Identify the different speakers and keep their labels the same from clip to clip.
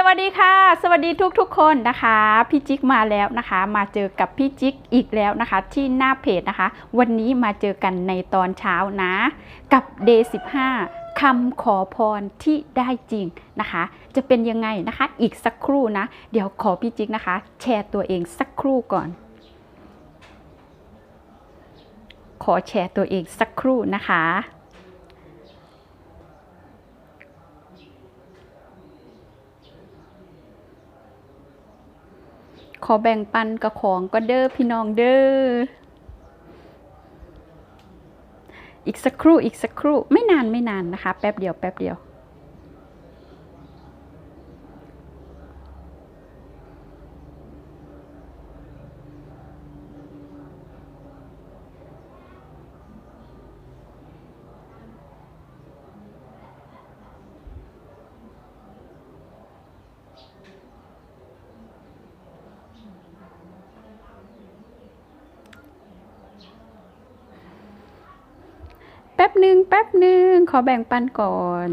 Speaker 1: สวัสดีค่ะ สวัสดีทุกๆคนนะคะ พี่จิ๊กมาแล้วนะคะ มาเจอกับพี่จิ๊กอีกแล้วนะคะ ที่หน้าเพจนะคะ วันนี้มาเจอกันในตอนเช้านะ กับ Day 15คำขอพรที่ได้จริงนะคะ จะเป็นยังไงนะคะ อีกสักครู่นะ เดี๋ยวขอพี่จิ๊กนะคะ แชร์ตัวเองสักครู่ก่อน ขอแชร์ตัวเองสักครู่นะคะ ขอแบ่งปันกับของก็เด้อพี่น้องเด้อ อีกสักครู่อีกสักครู่ไม่นานไม่นานนะคะ แป๊บเดียวแป๊บเดียว หนึ่งแป๊บหนึ่งขอแบ่งปันก่อน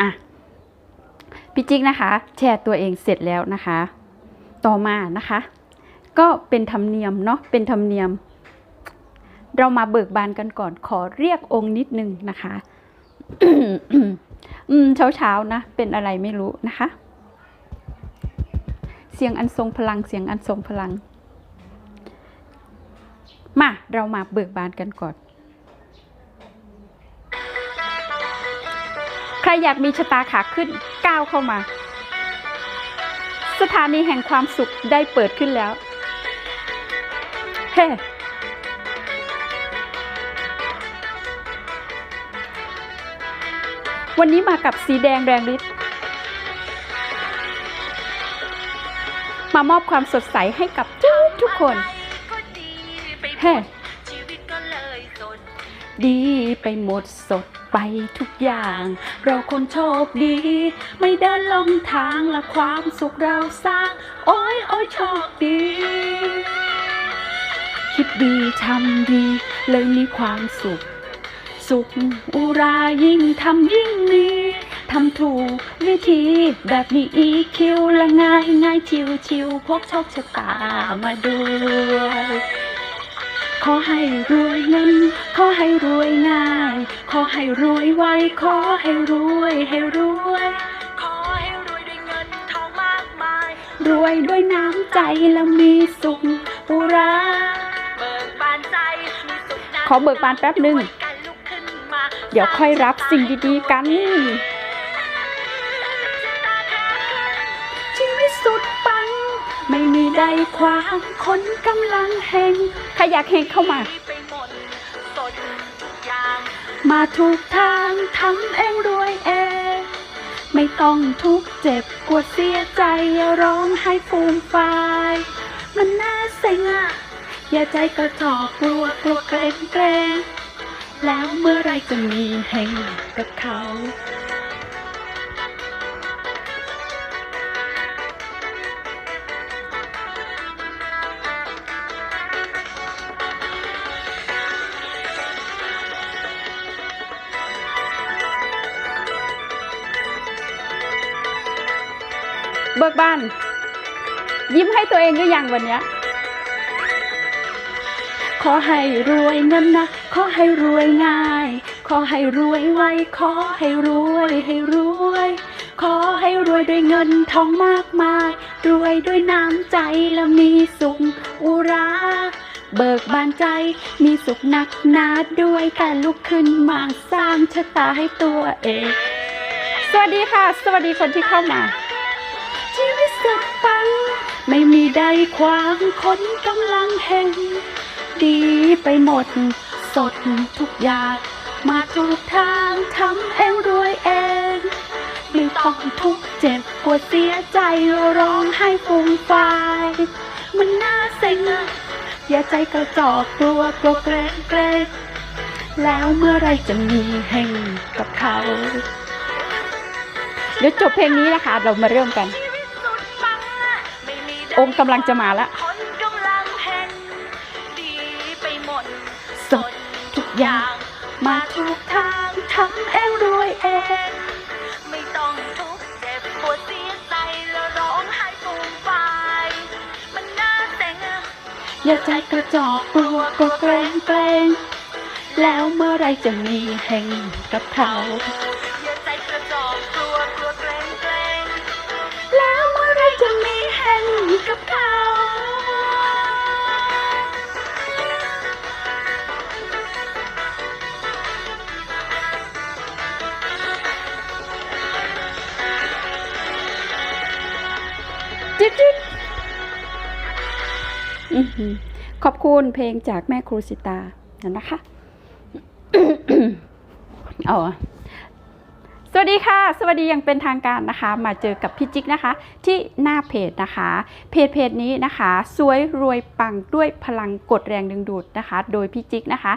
Speaker 1: อะพี่จิ๊กนะคะ แชร์ตัวเองเสร็จแล้วนะคะ ต่อมานะคะ ก็เป็นธรรมเนียมเนาะเป็นธรรมเนียม เรามาเบิกบานกันก่อนขอเรียกองค์นิดนึงนะคะอืมเช้าเช้าๆนะ เป็นอะไรไม่รู้นะคะ เสียงอันทรงพลังเสียงอันทรงพลัง มาเรามาเบิกบานกันก่อน ใครอยากมีชะตาขาขึ้นก้าวเข้ามา สถานีแห่งความสุขได้เปิดขึ้นแล้ว ฮ้วันนี้มากับสีแดงแรงฤทธิ์มามอบความสดใสให้กับทุกทุกคนเฮ้
Speaker 2: ชีวิตก็เลยสด
Speaker 1: ดีไปหมดสดไปทุกอย่าง เราคนโชคดี ไม่เดินลงทางและความสุขเราสร้าง โอ้ยโอ้ยโชคดี คิดดีทำดี เลยมีความสุข สุขอุรายิ่งทำยิ่งมีทำถูกวิธีแบบนี้อีคิวและง่ายง่ายชิวชิวพกโชคชะตามาด้วยขอให้รวยเงิน ขอให้รวยง่าย ขอให้รวยไว ขอให้รวยให้รวย
Speaker 2: ขอให้รวยด้วยเงินทองมากมาย
Speaker 1: รวยด้วยน้ำใจและมีสุขอุรา
Speaker 2: ข
Speaker 1: อเบิกบานแป๊บหนึ่ง เดี๋ยวค่อยรับสิ่งดีๆกันชีวิตสุดปัง ไม่มีใดขวางคนกำลังแหงใครอยากแหงเข้ามา
Speaker 2: มา
Speaker 1: ถูกทางทำเองรวยเองไม่ต้องทุกเจ็บปวดเสียใจ ร้องให้ฟูมฟาย มันน่าเซ็งอะ อย่าใจกระจอกกลัวกลัวเกรงเกรงแล้วเมื่อไรจะมีแห่งกับเขาเบิกบานยิ้มให้ตัวเองหรือยังวันนี้ ขอให้รวยเงินนะ ขอให้รวยง่าย ขอให้รวยไว ขอให้รวยให้รวย ขอให้รวยด้วยเงินทองมากมาย รวยด้วยน้ำใจและมีสุขอุราเบิกบานใจมีสุขหนักหนาด้วยการลุกขึ้นมาสร้างชะตาให้ตัวเอง สวัสดีค่ะ สวัสดีคนที่เข้ามา ชีวิตสุดปัง ไม่มีใดขวางคนกำลังแหง ดีไปหมด สดทุกอย่าง มาถูกทางทำเองรวยเองไม่ต้องทุกข์เจ็บปวดเสียใจร้องให้ฟูมฟายมันน่าเซ็งอะอย่าใจกระจอกกลัวกลัวเกรงเกรงแล้วเมื่อไรจะมีแห่งกับเขา เดี๋ยวจบเพลงนี้นะคะ เรามาเริ่มกัน
Speaker 2: ชีวิตสุดปังอะไม่มีดั
Speaker 1: องค์กำลังจะมาละ อย่างมาถูกทางทำเองรวยเอง
Speaker 2: ไม่ต้องทุกข์เจ็บปวดเสียใจแล้วร้องไห้ฟูมฟายมันน่าเซ็งอะ
Speaker 1: อย่าใจกระจอกกลัวกลัวเกรงเกรงแล้วเมื่อไรจะมีแห่งกับเขา
Speaker 2: อย่าใจกระจอกกลัวกลัวเกรงเกรง
Speaker 1: แล้วเมื่อไรจะมีแห่งกับ ขอบคุณเพลงจากแม่ครูสิตานั่นนะคะเอาอะสวัสดีค่ะ สวัสดีอยังเป็นทางการนะคะ มาเจอกับพี่จิ๊กนะคะ ที่หน้าเพจนะคะ เพจเพจนี้นะคะ สวยรวยปังด้วยพลังกดแรงดึงดูดนะคะ โดยพี่จิ๊กนะคะ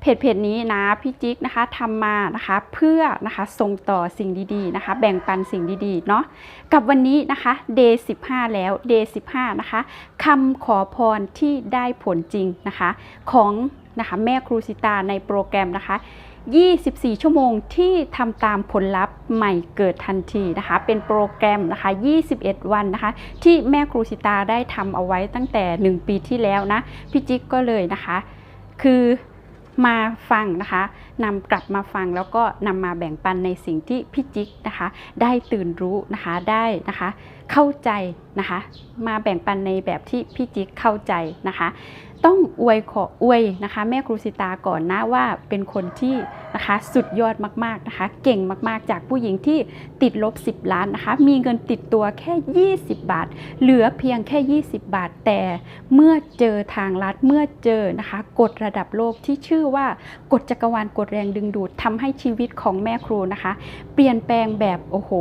Speaker 1: เพจเพจนี้นะพี่จิ๊กนะคะทำมานะคะเพื่อนะคะส่งต่อสิ่งดีๆนะคะ แบ่งปันสิ่งดีๆเนาะกับวันนี้นะคะ day 15 แล้ว day 15 นะคะคำขอพรที่ได้ผลจริงนะคะ ของนะคะแม่ครูสิตาในโปรแกรมนะคะ 24 ชั่วโมงที่ทำตามผลลัพธ์ใหม่เกิดทันทีนะคะ เป็นโปรแกรมนะคะ 21 วันนะคะ ที่แม่ครูสิตาได้ทำเอาไว้ตั้งแต่ 1 ปีที่แล้วนะพี่จิ๊กก็เลยนะคะ คือ มาฟังนะคะนำกลับมาฟังแล้วก็นำมาแบ่งปันในสิ่งที่พี่จิ๊กนะคะ ได้ตื่นรู้นะคะได้นะคะ เข้าใจนะคะ มาแบ่งปันในแบบที่พี่จิ๊กเข้าใจนะคะ ต้องอวยขออวยนะคะ แม่ครูสิตาก่อนนะว่าเป็นคนที่นะคะสุดยอดมากๆนะคะ เก่งมากๆ จากผู้หญิงที่ติดลบ 10 ล้านนะคะ มีเงินติดตัวแค่ 20 บาท เหลือเพียงแค่ 20 บาท แต่เมื่อเจอทางลัดเมื่อเจอนะคะกฎระดับโลกที่ชื่อว่ากฎจักรวาลกฎแรงดึงดูดทำให้ชีวิตของแม่ครูนะคะ เปลี่ยนแปลงแบบโอ้โห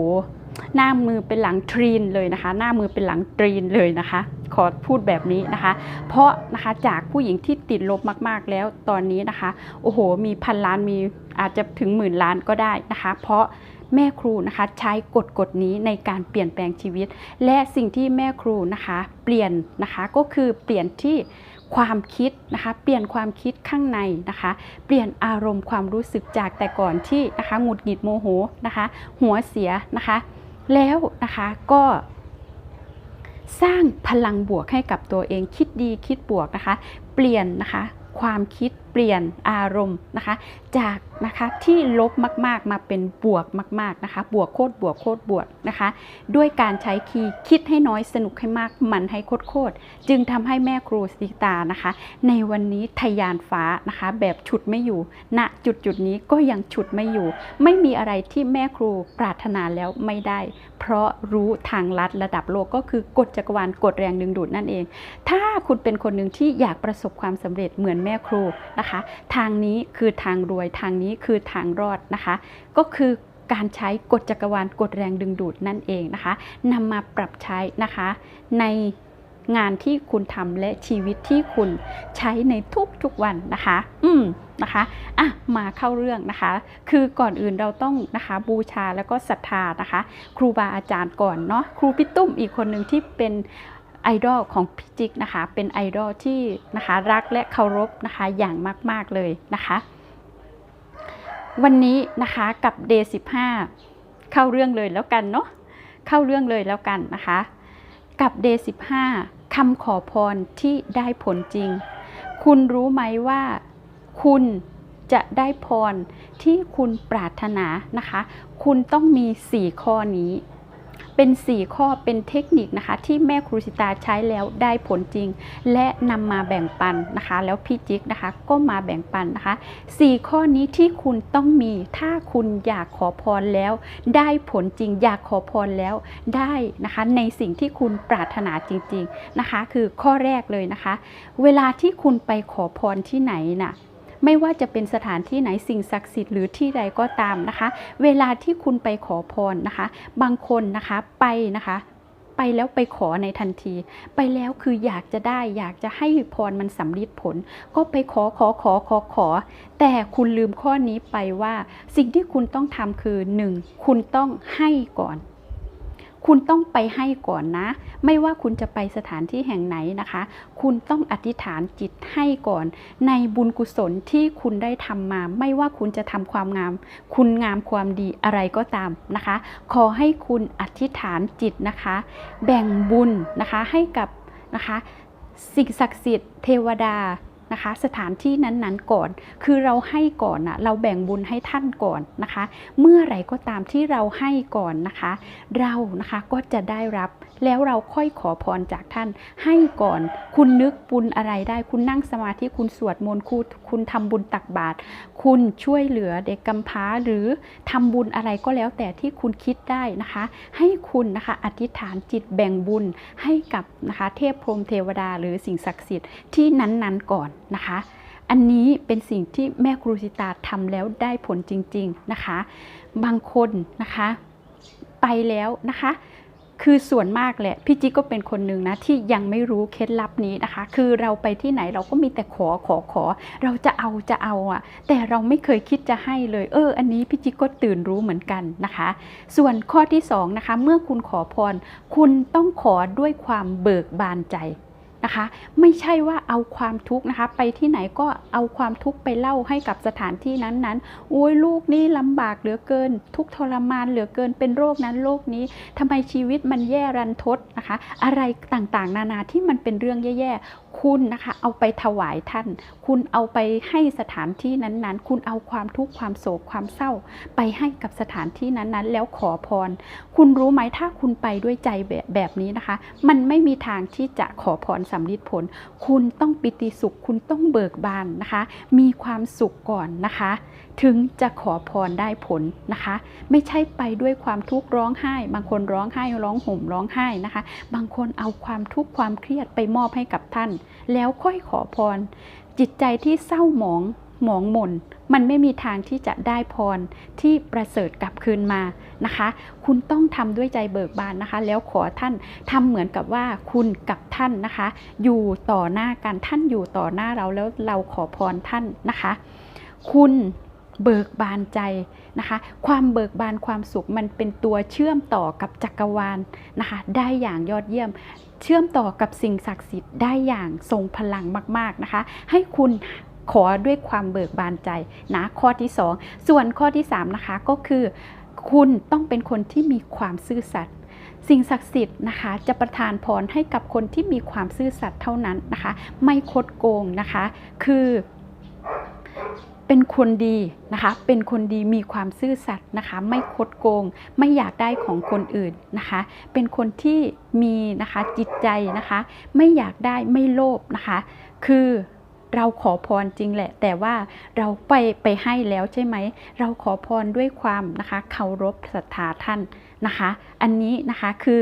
Speaker 1: หน้ามือเป็นหลังทรีนเลยนะคะ หน้ามือเป็นหลังตรีนเลยนะคะ ขอพูดแบบนี้นะคะ เพราะนะคะจากผู้หญิงที่ติดลบมากๆแล้วตอนนี้นะคะ โอ้โห มีพันล้านมีอาจจะถึงหมื่นล้านก็ได้นะคะ เพราะแม่ครูนะคะใช้กฎกฎนี้ในการเปลี่ยนแปลงชีวิต และสิ่งที่แม่ครูนะคะ เปลี่ยนนะคะก็คือเปลี่ยนที่ความคิดนะคะเปลี่ยนความคิดข้างในนะคะ เปลี่ยนอารมณ์ความรู้สึกจากแต่ก่อนที่นะคะหงุดหงิดโมโหนะคะ หัวเสียนะคะ แล้วนะคะก็สร้างพลังบวกให้กับตัวเองคิดดีคิดบวกนะคะ เปลี่ยนนะคะ ความคิด ลี่ยนอารมณ์นะคะ จากนะคะที่ลบมากๆมาเป็นบวกมาก ๆนะคะ บวกโคตรบวกโคตรบวกนะคะ ด้วยการใช้คีย์คิดให้น้อยสนุกให้มากมันให้โคตรโคตรจึงทำให้แม่ครูสีตานะคะ ในวันนี้ทะยานฟ้านะคะ แบบฉุดไม่อยู่ณจุดจุดนี้ก็ยังฉุดไม่อยู่ ไม่มีอะไรที่แม่ครูปรารถนาแล้วไม่ได้ เพราะรู้ทางลัดระดับโลกก็คือกฎจักรวาลกฎแรงดึงดูดนั่นเอง ถ้าคุณเป็นคนหนึ่งที่อยากประสบความสำเร็จเหมือนแม่ครูนะคะทางนี้คือทางรวยทางนี้คือทางรอดนะคะ ก็คือการใช้กฎจักรวาลกฎแรงดึงดูดนั่นเองนะคะนำมาปรับใช้นะคะ ในงานที่คุณทำและชีวิตที่คุณใช้ในทุกๆวันนะคะ อืมนะคะอะมาเข้าเรื่องนะคะ คือก่อนอื่นเราต้องนะคะบูชาแล้วก็ศรัทธานะคะ ครูบาอาจารย์ก่อนเนาะครูพี่ตุ้มอีกคนหนึ่งที่เป็น ไอดอลของพี่จิ๊กนะคะ เป็นไอดอลที่นะคะรักและเคารพนะคะอย่างมาก ๆ เลยนะคะ วันนี้นะคะกับ Day 15 เข้าเรื่องเลยแล้วกันเนาะเข้าเรื่องเลยแล้วกันนะคะ กับ Day 15คำขอพรที่ได้ผลจริง คุณรู้ไหมว่า คุณจะได้พรที่คุณปรารถนานะคะ คุณต้องมี 4 ข้อนี้ เป็น 4 ข้อเป็นเทคนิคนะคะ ที่แม่ครูสิตาใช้แล้วได้ผลจริง และนำมาแบ่งปันนะคะ แล้วพี่จิ๊กนะคะก็มาแบ่งปันนะคะ 4 ข้อนี้ที่คุณต้องมีถ้าคุณอยากขอพรแล้ว ได้ผลจริง อยากขอพรแล้วได้นะคะในสิ่งที่คุณปรารถนาจริง ๆนะคะ คือข้อแรกเลยนะคะ เวลาที่คุณไปขอพรที่ไหนน่ะ ไม่ว่าจะเป็นสถานที่ไหนสิ่งศักดิ์สิทธิ์หรือที่ใดก็ตามนะคะ เวลาที่คุณไปขอพรนะคะ บางคนนะคะไปนะคะไปแล้วไปขอในทันที ไปแล้วคืออยากจะได้อยากจะให้พรมันสำลิดผล ก็ไปขอขอขอขอขอ แต่คุณลืมข้อนี้ไปว่า สิ่งที่คุณต้องทำคือหนึ่งคุณต้องให้ก่อน คุณต้องไปให้ก่อนนะ ไม่ว่าคุณจะไปสถานที่แห่งไหนนะคะ คุณต้องอธิษฐานจิตให้ก่อน ในบุญกุศลที่คุณได้ทำมา ไม่ว่าคุณจะทำความงาม คุณงามความดีอะไรก็ตามนะคะ ขอให้คุณอธิษฐานจิตนะคะ แบ่งบุญนะคะให้กับนะคะ สิ่งศักดิ์สิทธิ์เทวดา นะคะ สถานที่นั้นๆก่อน คือเราให้ก่อนนะเราแบ่งบุญให้ท่านก่อนนะคะ เมื่อไหร่ก็ตามที่เราให้ก่อนนะคะ เรานะคะก็จะได้รับแล้วเราค่อยขอพรจากท่าน ให้ก่อนคุณนึกบุญอะไรได้ คุณนั่งสมาธิคุณสวดมนต์คุณคุณทำบุญตักบาตรคุณช่วยเหลือเด็กกำพร้าหรือทำบุญอะไรก็แล้วแต่ที่คุณคิดได้นะคะ ให้คุณนะคะอธิษฐานจิตแบ่งบุญให้กับนะคะเทพพรหมเทวดาหรือสิ่งศักดิ์สิทธิ์ที่นั้นๆก่อน นะคะ อันนี้เป็นสิ่งที่แม่ครูสิตาทำแล้วได้ผลจริง ๆนะคะ บางคนนะคะ ไปแล้วนะคะ คือส่วนมากแหละพี่จิ๊กก็เป็นคนหนึ่งนะที่ยังไม่รู้เคล็ดลับนี้นะคะ คือเราไปที่ไหนเราก็มีแต่ขอขอขอ เราจะเอาจะเอาอะ แต่เราไม่เคยคิดจะให้เลย เออ อันนี้พี่จิ๊กก็ตื่นรู้เหมือนกันนะคะ ส่วนข้อที่สองนะคะเมื่อคุณขอพร คุณต้องขอด้วยความเบิกบานใจ นะคะ ไม่ใช่ว่าเอาความทุกข์นะคะ ไปที่ไหนก็เอาความทุกข์ไปเล่าให้กับสถานที่นั้นๆโอ้ยลูกนี่ลำบากเหลือเกิน ทุกทรมานเหลือเกินเป็นโรคนั้นโรคนี้ทำไมชีวิตมันแย่รันทดนะคะ อะไรต่างๆ นานาที่มันเป็นเรื่องแย่ๆคุณนะคะเอาไปถวายท่าน คุณเอาไปให้สถานที่นั้นๆ คุณเอาความทุกข์ความโศกความเศร้า ไปให้กับสถานที่นั้นๆ แล้วขอพร คุณรู้ไหมถ้าคุณไปด้วยใจแบบแบบนี้นะคะ มันไม่มีทางที่จะขอพรสำลิดผล คุณต้องปิติสุข คุณต้องเบิกบานนะคะ มีความสุขก่อนนะคะ ถึงจะขอพรได้ผลนะคะ ไม่ใช่ไปด้วยความทุกข์ร้องไห้ บางคนร้องไห้ร้องห่มร้องไห้นะคะ บางคนเอาความทุกข์ความเครียดไปมอบให้กับท่าน แล้วค่อยขอพร จิตใจที่เศร้าหมองหมองหม่นมันไม่มีทางที่จะได้พรที่ประเสริฐกลับคืนมานะคะ คุณต้องทำด้วยใจเบิกบานนะคะ แล้วขอท่านทำเหมือนกับว่าคุณกับท่านนะคะ อยู่ต่อหน้ากันท่านอยู่ต่อหน้าเราแล้วเราขอพรท่านนะคะ คุณ เบิกบานใจนะคะ ความเบิกบานความสุขมันเป็นตัวเชื่อมต่อกับจักรวาลนะคะ ได้อย่างยอดเยี่ยม เชื่อมต่อกับสิ่งศักดิ์สิทธิ์ได้อย่างทรงพลังมากๆนะคะ ให้คุณขอด้วยความเบิกบานใจนะข้อที่ 2 ส่วนข้อที่ 3 นะคะก็คือ คุณต้องเป็นคนที่มีความซื่อสัตย์สิ่งศักดิ์สิทธิ์นะคะจะประทานพรให้กับคนที่มีความซื่อสัตย์เท่านั้นนะคะ ไม่คดโกงนะคะ คือ เป็นคนดีนะคะ เป็นคนดีมีความซื่อสัตย์นะคะ ไม่คดโกง ไม่อยากได้ของคนอื่นนะคะ เป็นคนที่มีนะคะจิตใจนะคะ ไม่อยากได้ไม่โลภนะคะ คือเราขอพรจริงแหละ แต่ว่าเราไปไปให้แล้วใช่ไหม เราขอพรด้วยความนะคะเคารพศรัทธาท่านนะคะ อันนี้นะคะคือ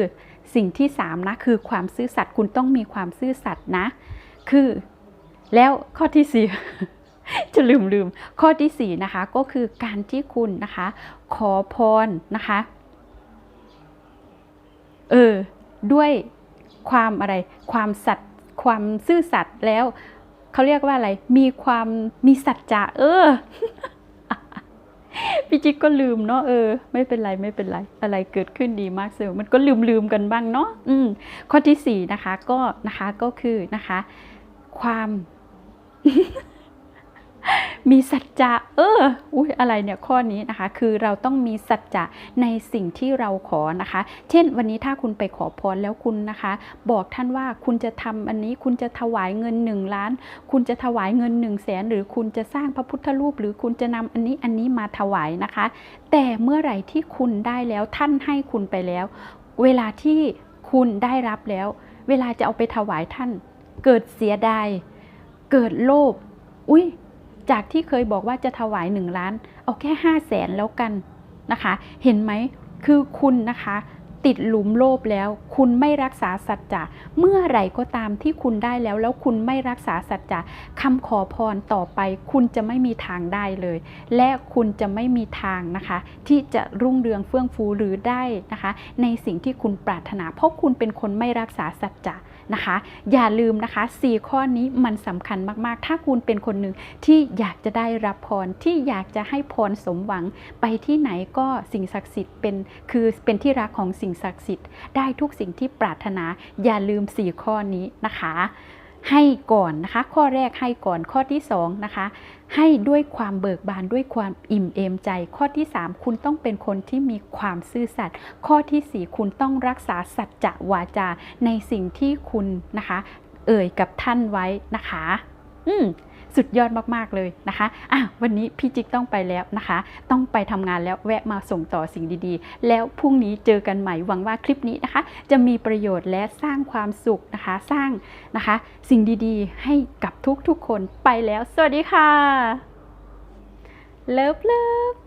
Speaker 1: สิ่งที่สามนะคือความซื่อสัตย์คุณต้องมีความซื่อสัตย์นะ คือแล้วข้อที่สี่ จะลืมลืมข้อที่สี่นะคะ ก็คือการที่คุณนะคะ ขอพรนะคะ เออ ด้วยความอะไร ความสัตย์ความซื่อสัตย์แล้ว เขาเรียกว่าอะไร มีความมีสัจจะเออพี่จิ๊กก็ลืมเนาะเออ ไม่เป็นไรไม่เป็นไร อะไรเกิดขึ้นดีมากเซลมันก็ลืมลืมกันบ้างเนาะอืมข้อที่สี่นะคะ ก็นะคะก็คือนะคะ ความ มีสัจจะเอออุ้ยอะไรเนี่ยข้อนี้นะคะ คือเราต้องมีสัจจะในสิ่งที่เราขอนะคะ เช่น วันนี้ถ้าคุณไปขอพรแล้วคุณนะคะ บอกท่านว่าคุณจะทำอันนี้คุณจะถวายเงินหนึ่งล้าน คุณจะถวายเงินหนึ่งแสนหรือคุณจะสร้างพระพุทธรูป หรือคุณจะนำอันนี้อันนี้มาถวายนะคะ แต่เมื่อไหร่ที่คุณได้แล้วท่านให้คุณไปแล้ว เวลาที่คุณได้รับแล้ว เวลาจะเอาไปถวายท่าน เกิดเสียดายเกิดโลภอุ้ย จากที่เคยบอกว่าจะถวายหนึ่งล้าน เอาแค่ห้าแสนแล้วกันนะคะ เห็นไหมคือคุณนะคะ ติดหลุมโลภแล้ว คุณไม่รักษาสัจจะเมื่อไหร่ก็ตามที่คุณได้แล้ว แล้วคุณไม่รักษาสัจจะคำขอพรต่อไป คุณจะไม่มีทางได้เลย และคุณจะไม่มีทางนะคะ ที่จะรุ่งเรืองเฟื่องฟูหรือได้นะคะ ในสิ่งที่คุณปรารถนา เพราะคุณเป็นคนไม่รักษาสัจจะนะคะ อย่าลืมนะคะ 4 ข้อนี้มันสำคัญมาก ๆ ถ้าคุณเป็นคนหนึ่งที่อยากจะได้รับพรที่อยากจะให้พรสมหวังไปที่ไหนก็สิ่งศักดิ์สิทธิ์เป็นคือเป็นที่รักของสิ่งศักดิ์สิทธิ์ได้ทุกสิ่งที่ปรารถนาอย่าลืม 4 ข้อนี้นะคะ ให้ก่อนนะคะ ข้อแรกให้ก่อนข้อที่สองนะคะให้ด้วยความเบิกบานด้วยความอิ่มเอมใจ ข้อที่ 3 คุณต้องเป็นคนที่มีความซื่อสัตย์ข้อทีสี่4 คุณต้องรักษาสัจจะวาจาในสิ่งที่คุณนะคะ เอ่ยกับท่านไว้นะคะ อืม สุดยอดมากๆเลยนะคะอะวันนี้พี่จิ๊กต้องไปแล้วนะคะ ต้องไปทำงานแล้วแวะมาส่งต่อสิ่งดีๆ แล้วพรุ่งนี้เจอกันใหม่หวังว่าคลิปนี้นะคะ จะมีประโยชน์และสร้างความสุขนะคะ สร้างนะคะ สิ่งดีๆ ให้กับทุกๆคนไปแล้ว สวัสดีค่ะเลิฟเลิฟ